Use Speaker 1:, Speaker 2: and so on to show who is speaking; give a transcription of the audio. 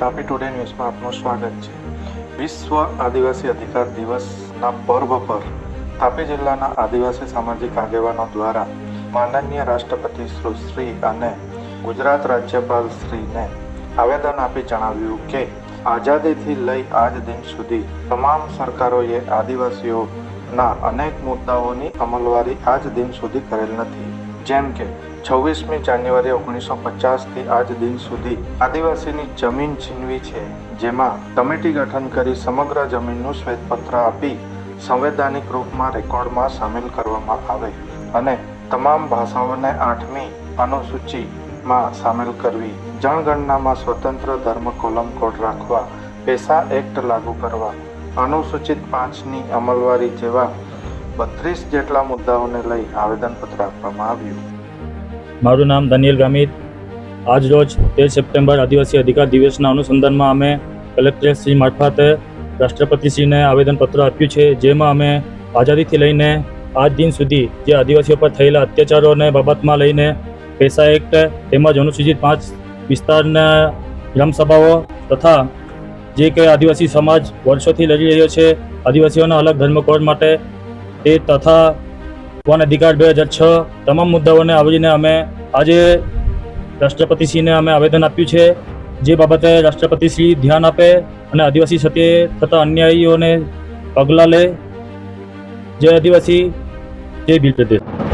Speaker 1: Tapi today ન્યૂઝમાં આપનું સ્વાગત છે. વિશ્વ આદિવાસી અધિકાર દિવસના પર્વ પર તાપી જિલ્લાના આદિવાસી સામાજિક આગેવાનો દ્વારા માનનીય રાષ્ટ્રપતિ શ્રી અને ગુજરાત રાજ્યપાલ શ્રીને આવેદન આપી જણાવ્યું કે, આઝાદીથી લઈ આજ દિન સુધી તમામ સરકારોએ આદિવાસીઓના અનેક મુદ્દાઓની અમલવારી આજ દિન સુધી કરેલ નથી. જેમ કે છવ્વીસમી જાન્યુઆરી ઓગણીસો પચાસથી આજ દિન સુધી આદિવાસીની જમીન છીનવી છે, જેમાં કમિટી ગઠન કરી સમગ્ર જમીનનું શ્વેતપત્ર આપી સંવૈધાનિક રૂપમાં રેકોર્ડમાં સામેલ કરવામાં આવે અને તમામ ભાષાઓને આઠમી અનુસૂચિમાં સામેલ કરવી. જનગણનામાં સ્વતંત્ર ધર્મ કોલમ કોડ રાખવા, પેશા એક્ટ લાગુ કરવા, અનુસૂચિત પાંચની અમલવારી જેવા બત્રીસ જેટલા મુદ્દાઓને લઈ આવેદનપત્ર આપવામાં આવ્યું.
Speaker 2: મારું નામ દનિયલ ગામિત. આજ રોજ તેર સપ્ટેમ્બર આદિવાસી અધિકાર દિવસના અનુસંધાનમાં અમે કલેક્ટરેટ શ્રી મારફતે રાષ્ટ્રપતિશ્રીને આવેદનપત્ર આપ્યું છે, જેમાં અમે આઝાદીથી લઈને આજ દિન સુધી જે આદિવાસીઓ પર થયેલા અત્યાચારોને બાબતમાં લઈને પેસા એક્ટ તેમજ અનુસૂચિત પાંચ વિસ્તારના ગ્રામસભાઓ તથા જે કે આદિવાસી સમાજ વર્ષોથી લડી રહ્યો છે, આદિવાસીઓના અલગ ધર્મ કોડ માટે તે તથા વન અધિકાર બે હજાર છ તમામ મુદ્દાઓને આવરીને અમે આજે રાષ્ટ્રપતિશ્રીને અમે આવેદન આપ્યું છે. જે બાબતે રાષ્ટ્રપતિશ્રી ધ્યાન આપે અને આદિવાસી સાથે થતા અન્યાયીઓને પગલાં લે. જય આદિવાસી, જય બિલ પ્રદેશ